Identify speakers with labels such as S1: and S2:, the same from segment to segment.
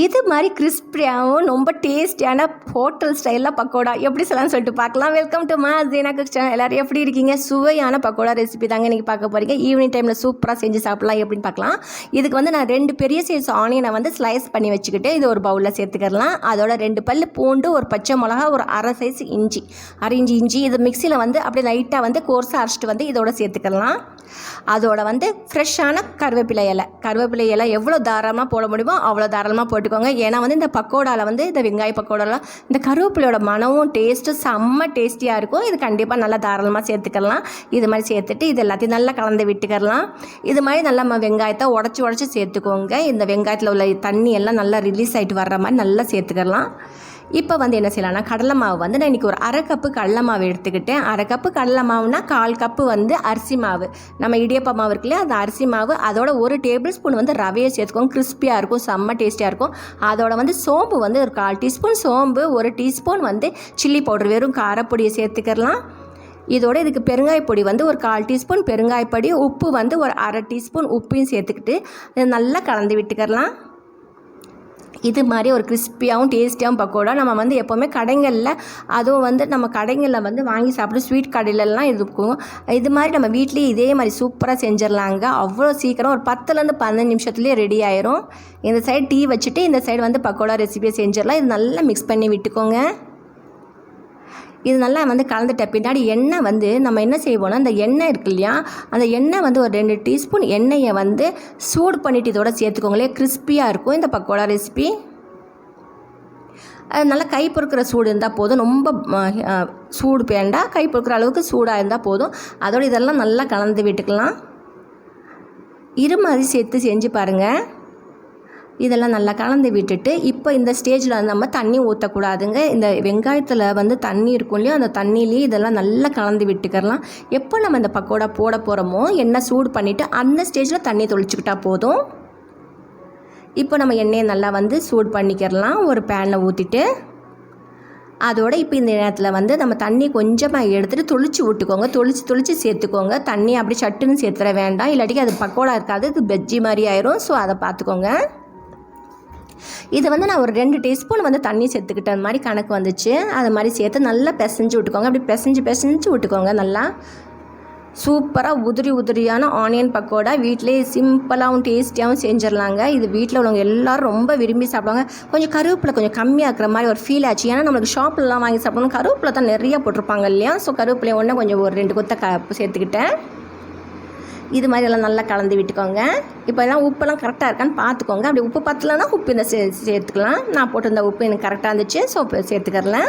S1: இது மாதிரி கிறிஸ்பியாகவும் ரொம்ப டேஸ்டியான ஹோட்டல் ஸ்டைலில் பக்கோடா. எப்படி சொல்லலாம்னு சொல்லிட்டு பார்க்கலாம். வெல்கம் டு மா ஜீனா குக் சேனல் எல்லோரும் எப்படி இருக்கீங்க? சுவையான பக்கோடா ரெசிபி தாங்க இன்றைக்கி பார்க்க போகிறீங்க ஈவினிங் டைமில் சூப்பராக செஞ்சு சாப்பிட்லாம். எப்படின்னு பார்க்கலாம். இதுக்கு வந்து நான் ரெண்டு பெரிய சைஸ் ஆனியனை வந்து ஸ்லைஸ் பண்ணி வச்சுக்கிட்டு இது ஒரு பவுலில் சேர்த்துக்கலாம் அதோட ரெண்டு பல் பூண்டு ஒரு பச்சை மிளகா ஒரு அரை சைஸ் இஞ்சி. அரை இஞ்சி இஞ்சி இது மிக்சியில் வந்து அப்படியே லைட்டாக வந்து கோர்ஸாக அரைச்சிட்டு வந்து இதோட சேர்த்துக்கலாம் அதோட வந்து ஃப்ரெஷ்ஷான கருவேப்பிலை இலை. கருவேப்பிலை இலை எவ்வளோ தாராளமாக போட முடியுமோ அவ்வளோ தாராளமாக போட்டுக்கோங்க. ஏன்னா வந்து இந்த பக்கோடாவில் வந்து இந்த வெங்காய பக்கோடாலாம் இந்த கருவேப்பிலையோட மனமும் டேஸ்ட்டும் செம்ம டேஸ்டியாக இருக்கும். இது கண்டிப்பாக நல்லா தாராளமாக சேர்த்துக்கலாம். இது மாதிரி சேர்த்துட்டு இது எல்லாத்தையும் நல்லா கலந்து விட்டுக்கலாம். இது மாதிரி நல்லா நம்ம வெங்காயத்தை உடச்சி உடச்சி சேர்த்துக்கோங்க. இந்த வெங்காயத்தில் உள்ள தண்ணி எல்லாம் நல்லா ரிலீஸ் ஆகிட்டு வர்ற மாதிரி நல்லா சேர்த்துக்கலாம். இப்போ வந்து என்ன செய்யலாம்னா கடலை மாவு வந்து நான் இன்றைக்கி ஒரு அரை கப்பு கடலை மாவு எடுத்துக்கிட்டேன். அரை கப்பு கடலை மாவுனா கால் கப்பு வந்து அரிசி மாவு. நம்ம இடியப்ப மாவு இருக்கு இல்லையா அந்த அரிசி மாவு அதோட ஒரு டேபிள் ஸ்பூன் வந்து ரவையை சேர்த்துக்கோங்க கிறிஸ்பியாக இருக்கும் செம்ம டேஸ்டியாக இருக்கும். அதோட வந்து சோம்பு வந்து ஒரு கால் டீஸ்பூன் சோம்பு ஒரு டீஸ்பூன் வந்து சில்லி பவுடர் வெறும் காரப்பொடியை சேர்த்துக்கலாம் இதோட இதுக்கு பெருங்காய பொடி வந்து ஒரு கால் டீஸ்பூன் பெருங்காய பொடி உப்பு வந்து ஒரு அரை டீஸ்பூன் உப்பையும் சேர்த்துக்கிட்டு நல்லா கலந்து விட்டுக்கிறலாம் இது மாதிரி ஒரு கிறிஸ்பியாகவும் டேஸ்டியாகவும் பக்கோடா நம்ம வந்து எப்போவுமே கடைகளில் அதுவும் வந்து நம்ம கடைகளில் வந்து வாங்கி சாப்பிட்டு ஸ்வீட் கடையிலலாம் இருக்கும். இது மாதிரி நம்ம வீட்லேயே இதே மாதிரி சூப்பராக செஞ்சிடலாங்க. அவ்வளோ சீக்கிரம் ஒரு பத்துலேருந்து பதினஞ்சு நிமிஷத்துலேயே ரெடி ஆயிரும். இந்த சைடு டீ வச்சுட்டு இந்த சைடு வந்து பக்கோடா ரெசிபியை செஞ்சிடலாம். இது நல்லா மிக்ஸ் பண்ணி விட்டுக்கோங்க. இது நல்லா வந்து கலந்துட்ட பின்னாடி எண்ணெய் வந்து நம்ம என்ன செய்வோம்னா அந்த எண்ணெய் இருக்கு இல்லையா? அந்த எண்ணெய் வந்து ஒரு ரெண்டு டீஸ்பூன் எண்ணெயை வந்து சூடு பண்ணிவிட்டு இதோட சேர்த்துக்கோங்களேன். கிறிஸ்பியாக இருக்கும் இந்த பக்கோடா ரெசிபி அது நல்லா கை பொறுக்கிற சூடு இருந்தால் போதும். ரொம்ப சூடு வேண்டாம் கை பொறுக்கிற அளவுக்கு சூடாக இருந்தால் போதும். அதோடு இதெல்லாம் நல்லா கலந்து விட்டுக்கலாம். இரு மாதிரி சேர்த்து செஞ்சு பாருங்கள் இதெல்லாம் நல்லா கலந்து விட்டுட்டு இப்போ இந்த ஸ்டேஜில் வந்து நம்ம தண்ணி ஊற்றக்கூடாதுங்க இந்த வெங்காயத்தில் வந்து தண்ணி இருக்கும் இல்லையோ அந்த தண்ணியிலேயே இதெல்லாம் நல்லா கலந்து விட்டுக்கிறலாம். எப்போ நம்ம இந்த பக்கோடா போட போகிறோமோ எண்ணெய் சூடு பண்ணிவிட்டு அந்த ஸ்டேஜில் தண்ணி தொளிச்சுக்கிட்டா போதும். இப்போ நம்ம எண்ணெயை நல்லா வந்து சூடு பண்ணிக்கிறலாம் ஒரு பேனில் ஊற்றிட்டு அதோட இப்போ இந்த நேரத்தில் வந்து நம்ம தண்ணி கொஞ்சமாக எடுத்துகிட்டு தொளிச்சு விட்டுக்கோங்க. தொளிச்சு தொளிச்சு சேர்த்துக்கோங்க. தண்ணி அப்படி சட்டுன்னு சேர்த்துற வேண்டாம். இல்லாட்டிக்கு அது பக்கோடா இருக்காது இது பஜ்ஜி மாதிரி ஆயிரும். ஸோ அதை பார்த்துக்கோங்க. இது வந்து நான் ஒரு ரெண்டு டீஸ்பூன் வந்து தண்ணி சேர்த்துக்கிட்ட மாதிரி கணக்கு வந்துச்சு. அது மாதிரி சேர்த்து நல்லா பிசைஞ்சு விட்டுக்கோங்க. அப்படி பிசைஞ்சு பிசைஞ்சு விட்டுக்கோங்க நல்லா. சூப்பராக உதிரி உதிரியான ஆனியன் பக்கோடா வீட்டிலே சிம்பிளாகவும் டேஸ்டியாகவும் செஞ்சிடலாங்க. இது வீட்டில் உள்ளவங்க எல்லோரும் ரொம்ப விரும்பி சாப்பிடுவாங்க. கொஞ்சம் கருவேப்பிலை கொஞ்சம் கம்மியாக இருக்கிற மாதிரி ஒரு ஃபீல் ஆச்சு. ஏன்னா நம்மளுக்கு ஷாப்லலாம் வாங்கி சாப்பிடணும். கருவேப்பிலை தான் நிறைய போட்டிருப்பாங்க இல்லையா? ஸோ கருவேப்பிலை ஒன்று கொஞ்சம் ஒரு ரெண்டு கொத்த க சேர்த்துக்கிட்டேன். இது மாதிரி எல்லாம் நல்லா கலந்து விட்டுக்கோங்க. இப்போ எல்லாம் உப்பெல்லாம் கரெக்டாக இருக்கான்னு பார்த்துக்கோங்க அப்படி உப்பு பத்தலைன்னா உப்பு இந்த சே சேர்த்துக்கலாம். நான் போட்டிருந்த உப்பு எனக்கு கரெக்டாக இருந்துச்சு ஸோ சேர்த்துக்கறல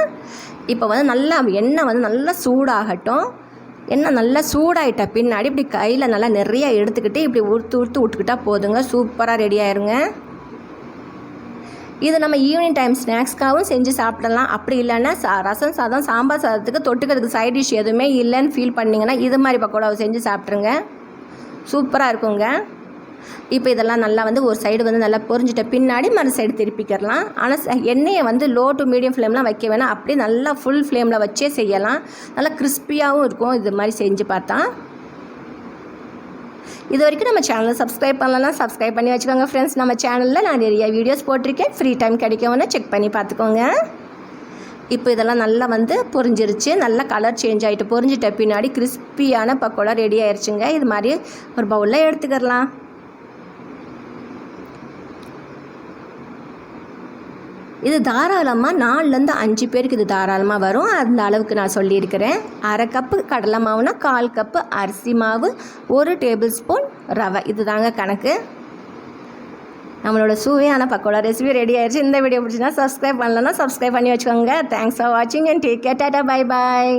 S1: இப்போ வந்து நல்லா எண்ணெய் வந்து நல்லா சூடாகட்டும். எண்ணெய் நல்லா சூடாயிட்ட பின்னாடி இப்படி கையில் நல்லா நிறையா எடுத்துக்கிட்டு இப்படி உறுத்து உறுத்து விட்டுக்கிட்டா போதுங்க. சூப்பராக ரெடி ஆயிருங்க. இது நம்ம ஈவினிங் டைம் ஸ்நாக்ஸ்க்காகவும் செஞ்சு சாப்பிடலாம். அப்படி இல்லைன்னா சா ரசம் சாதம் சாம்பார் சாதத்துக்கு தொட்டுக்கிறதுக்கு சைட் டிஷ் எதுவுமே இல்லைன்னு ஃபீல் பண்ணிங்கன்னா இது மாதிரி பக்கோடாவை செஞ்சு சாப்பிட்ருங்க சூப்பராக இருக்குங்க. இப்போ இதெல்லாம் நல்லா வந்து ஒரு சைடு வந்து நல்லா பொறிஞ்சிட்ட பின்னாடி மறு சைடு திருப்பிக்கிறலாம் ஆனால் எண்ணெயை வந்து லோ டு மீடியம் ஃப்ளேம்லாம் வைக்க வேணாம். அப்படியே நல்லா ஃபுல் ஃப்ளேமில் வச்சே செய்யலாம். நல்லா கிறிஸ்பியாகவும் இருக்கும். இது மாதிரி செஞ்சு பார்த்தா. இது வரைக்கும் நம்ம சேனலை சப்ஸ்கிரைப் பண்ணலாம் சப்ஸ்கிரைப் பண்ணி வச்சுக்கோங்க ஃப்ரெண்ட்ஸ் நம்ம சேனலில் நான் நிறைய வீடியோஸ் போட்டிருக்கேன். ஃப்ரீ டைம் கிடைக்கும்னு செக் பண்ணி பார்த்துக்கோங்க. இப்போ இதெல்லாம் நல்லா வந்து பொரிஞ்சிருச்சு. நல்லா கலர் சேஞ்ச் ஆகிட்டு பொரிஞ்சிட்ட பின்னாடி கிறிஸ்பியான பக்கோடா ரெடி ஆயிடுச்சுங்க இது மாதிரி ஒரு பவுலில் எடுத்துக்கிறலாம். இது தாராளமாக நாலுலேருந்து அஞ்சு பேருக்கு இது தாராளமாக வரும். அந்த அளவுக்கு நான் சொல்லியிருக்கிறேன். அரை கப்பு கடலை மாவுனா கால் கப்பு அரிசி மாவு ஒரு டேபிள் ஸ்பூன் ரவை. இது தாங்க கணக்கு. நம்மளோட சுவையான பக்கோடா ரெசிபி ரெடி ஆயிடுச்சு இந்த வீடியோ பிடிச்சினா சப்ஸ்கிரைப் பண்ணலன்னா சப்ஸ்கிரைப் பண்ணி வச்சுக்கோங்க. தேங்க்ஸ் ஃபார் வாட்சிங் and take care tata bye bye